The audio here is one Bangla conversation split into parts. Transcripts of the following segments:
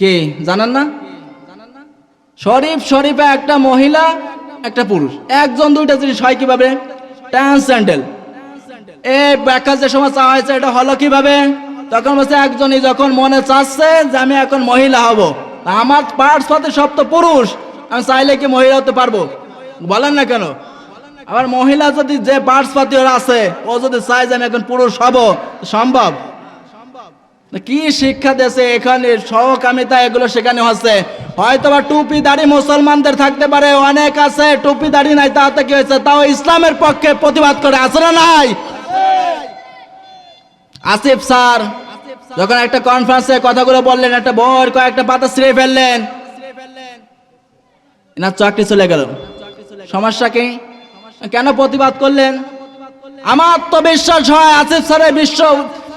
কে? জানেন না? শরীফ, শরীফে একটা মহিলা, একটা পুরুষ। একজন, দুইটা জিনিস হয় কীভাবে? ট্রান্সজেন্ডাল এই ব্যাখ্যা যে সময় চাওয়া হয়েছে, এটা হলো কীভাবে? তখন বলছে, একজনই যখন মনে চাচ্ছে যে আমি এখন মহিলা হব, আমার পার্টস পাতে সব তো পুরুষ, আমি চাইলে কি মহিলা হতে পারব? বলেন না কেন? আবার মহিলা যদি যে পার্টস পাতি ওর আছে, ও যদি চায় যে আমি এখন পুরুষ হব, সম্ভব? কি শিক্ষা দেশে এখানে সহকামিতা এগুলো সেখানে হচ্ছে। হয়তো বা টুপি দাড়ি মুসলমানদের থাকতে পারে, অনেক আছে, টুপি দাড়ি নাই, তাতে কি হয়েছে? তাও ইসলামের পক্ষে প্রতিবাদ করে, আছে না নাই? আসিফ স্যার, যখন একটা কনফারেন্সে কথাগুলো বললেন, একটা বড় কয়েকটা পাতা ছিঁড়ে ফেললেন। এনার চাকরি চলে গেল। সমস্যা কি? কেন প্রতিবাদ করলেন? আমার তো বিশ্বাস হয়, আসিফ স্যারের বিশ্ব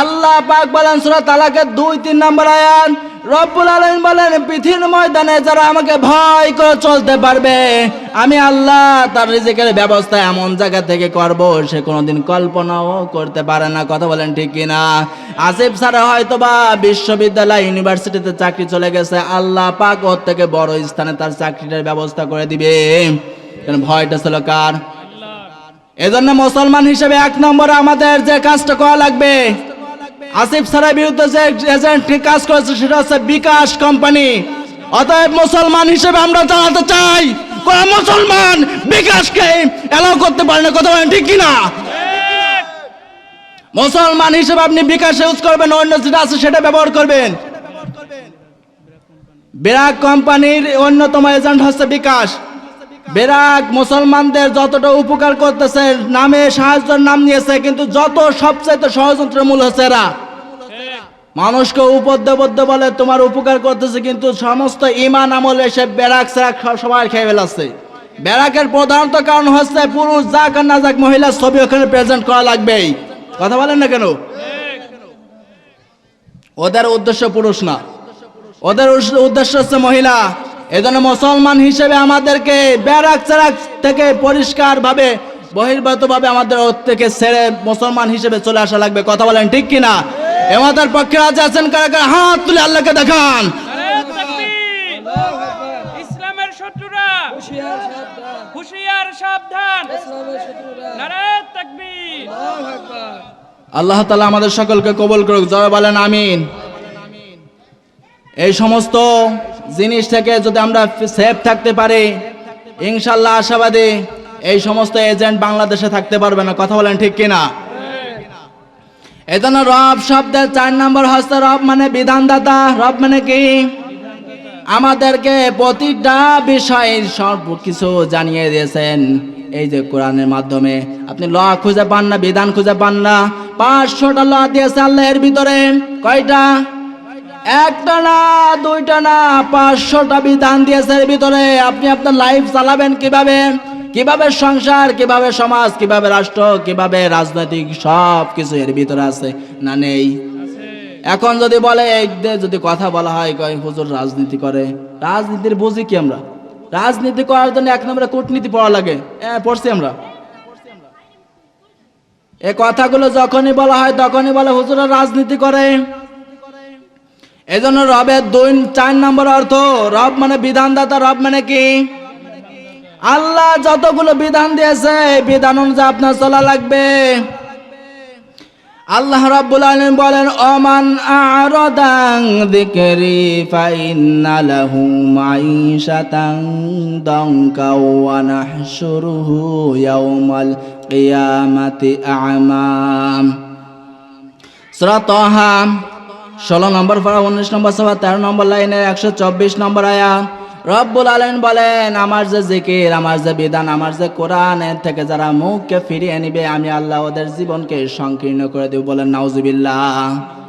আল্লাহ পাক বলেন, সূরা তালাকের দুই, তিন নম্বর আয়াত, রব্বুল আলামিন বলেন, পৃথিবীর ময়দানে যারা আমাকে ভয় করে চলতে পারবে, আমি আল্লাহ তার রিজিকের ব্যবস্থা এমন জায়গা থেকে করব, সে কোনোদিন কল্পনাও করতে পারে না। কথা বলেন ঠিক কিনা? আসিফ স্যার হয়তো বা বিশ্ববিদ্যালয়, ইউনিভার্সিটিতে চাকরি চলে গেছে, আল্লাহ পাক ওর থেকে বড় স্থানে তার চাকরিটার ব্যবস্থা করে দিবে। কারণ ভয়টা ছিল কার? এজন্য মুসলমান হিসেবে এক নম্বরে আমাদের যে কাজটা করা লাগবে আসিফ স্যারের বিরুদ্ধে যে এজেন্ট কাজ করেছে, সেটা হচ্ছে বিকাশ কোম্পানি। অতএব মুসলমান হিসেবে আমরা জানাতে চাই, কোন মুসলমান বিকাশকে এলাও করতে পারে না, কথা ঠিক কিনা? মুসলমান হিসেবে আপনি বিকাশ ইউজ করবেন, অন্য যেটা আছে সেটা ব্যবহার করবেন। বিরাট কোম্পানির অন্যতম এজেন্ট হচ্ছে বিকাশ। বিরাট মুসলমানদের যতটা উপকার করতেছে, নামে সাহায্যের নাম নিয়েছে, কিন্তু যত সবচাইতে ষড়যন্ত্রের মূল হচ্ছে এরা। মানুষকে উপদ্রবদ্য বলে তোমার উপকার করতেছে, কিন্তু সমস্ত ইমান আমল এসে ব্যারাক স্যারাক সবাই খেয়ে ফেলাচ্ছে। ব্যারাকের প্রধানত কারণ হচ্ছে পুরুষ, যাক আর না যাক মহিলার ছবি ওখানে প্রেজেন্ট করা লাগবেই। কথা বলেন না কেন? ওদের উদ্দেশ্য পুরুষ না। ওদের উদ্দেশ্য হচ্ছে মহিলা। এজন্য মুসলমান হিসেবে আমাদেরকে ব্যারাক চেরাক থেকে পরিষ্কার ভাবে বহির্ভূত ভাবে আমাদের ওর থেকে ছেড়ে মুসলমান হিসেবে চলে আসা লাগবে। কথা বলেন ঠিক কিনা? এমাদের পক্ষে রাজা আছেন কারা কারা হাত তুলে আল্লাহকে দেখান। ইসলামের শত্রুরা হুশিয়ার সাবধান। আল্লাহ তালা আমাদের সকলকে কবল করুক জয় বলেন আমিন। এই সমস্ত জিনিস থেকে যদি আমরা সেফ থাকতে পারি ইনশাল্লাহ আশাবাদী এই সমস্ত এজেন্ট বাংলাদেশে থাকতে পারবে না। কথা বলেন ঠিক কিনা? এজন্য রব শব্দের চার নম্বর হচ্ছে রব মানে বিধানদাতা। রব মানে কি? আমাদেরকে প্রতিটা বিষয়ের সব কিছু জানিয়ে দিয়েছেন। এই যে কোরআনের মাধ্যমে। আপনি ল খুঁজে পান না, বিধান খুঁজে পান না। পাঁচশোটা ল দিয়েছে আল্লাহ এর ভিতরে। কয়টা? একটা না, দুইটা না, পাঁচশোটা বিধান দিয়েছে এর ভিতরে। আপনি আপনার লাইফ চালাবেন কীভাবে? কীভাবে সংসার, কীভাবে সমাজ, কীভাবে রাষ্ট্র, কীভাবে রাজনৈতিক সব কিছু এর ভিতরে আছে? না নেই। এখন যদি বলে যদি কথা বলা হয়, কয়, হুজুর রাজনীতি করে। রাজনীতির বুঝি কি আমরা? রাজনীতি করার জন্য এক নম্বরে কূটনীতি পড়া লাগে। হ্যাঁ পড়ছি আমরা। এ কথাগুলো যখনই বলা হয়, তখনই বলে, হুজুরা রাজনীতি করে। এজন্য রবের দুই, চার নম্বর অর্থ, রব মানে বিধানদাতা, রব মানে কি? আল্লাহ যতগুলো বিধান দিয়েছে বিধান অনুযায়ী আপনার চলা লাগবে। আল্লাহ রাব্বুল আলামিন বলেন ওমান আরাদান যিকরি ফাইন্না লাহু মাঈশাতান দানকা ওয়া নাহশুরুহু ইয়াওমাল কিয়ামাতি আ'মা। সূরা তাহা 16 নম্বর পারা 19 নম্বর সভা 13 নম্বর লাইনে 124 নম্বর আয়াত রব্বুল আলামিন বলেন, আমার যে জিকির, আমার যে বিধান, আমার যে কোরআন, এর থেকে যারা মুখকে ফিরিয়ে নিবে, আমি আল্লাহ ওদের জীবনকে সংকীর্ণ করে দেব। বলেন, নাউজুবিল্লাহ।